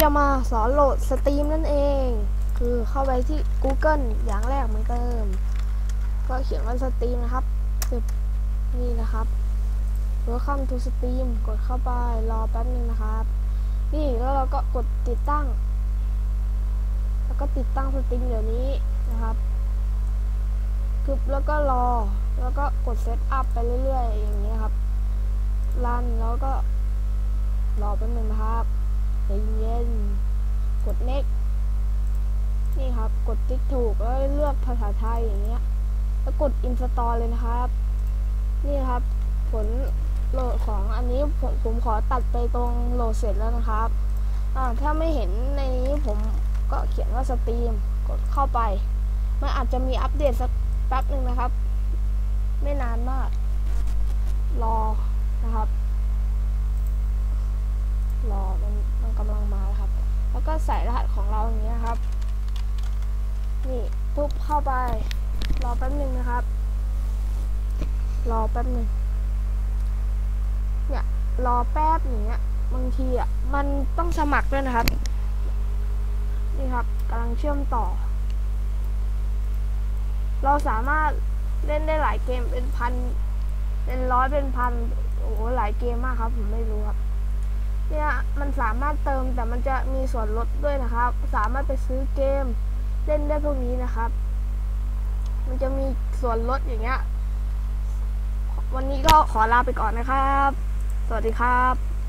จะมาสอนโหลดสตรีมนั่นเอง คือเข้าไปที่ Google อย่างแรกเหมือนเดิม ก็เขียนว่าสตรีมนะครับนี่นะครับ Welcome to Steam กดเข้าไปรอแป๊บนึงนะครับ นี่แล้วเราก็กดติดตั้ง แล้วก็ติดตั้งสตรีมเดี๋ยวนี้นะครับคือแล้วก็รอ แล้วก็กดเซตอัพไปเรื่อยๆ อย่างนี้ยครับ รันแล้วก็รอแป๊บนึงนะครับ ใจเย็น กด next นี่ครับ กดติ๊กถูกแล้วเลือกภาษาไทยอย่างเงี้ย แล้วกด install เลยนะครับ นี่ครับ ผลโหลดของอันนี้ผมผมขอตัดไปตรงโหลดเสร็จแล้วนะครับอ่าถ้าไม่เห็นในนี้ผมก็เขียนว่าสตรีมกดเข้าไป มันอาจจะมีอัปเดตสักแป๊บหนึ่งนะครับ ไม่นานมาก รอนะครับ รอ กำลังมาครับ แล้วก็ใส่รหัสของเราอย่างเงี้ยครับ นี่ปุ๊บเข้าไป รอแป๊บหนึ่งนะครับ รอแป๊บหนึ่งเนี่ยรอแป๊บอย่างเงี้ยบางทีอะมันต้องสมัครด้วยนะครับ นี่ครับกำลังเชื่อมต่อ เราสามารถเล่นได้หลายเกมเป็นพัน เป็นร้อยเป็นพันโอ้โหหลายเกมมากครับ ผมไม่รู้ครับ สามารถเติมแต่มันจะมีส่วนลดด้วยนะครับ สามารถไปซื้อเกมเล่นได้พวกนี้นะครับ มันจะมีส่วนลดอย่างเงี้ย วันนี้ก็ขอลาไปก่อนนะครับ สวัสดีครับ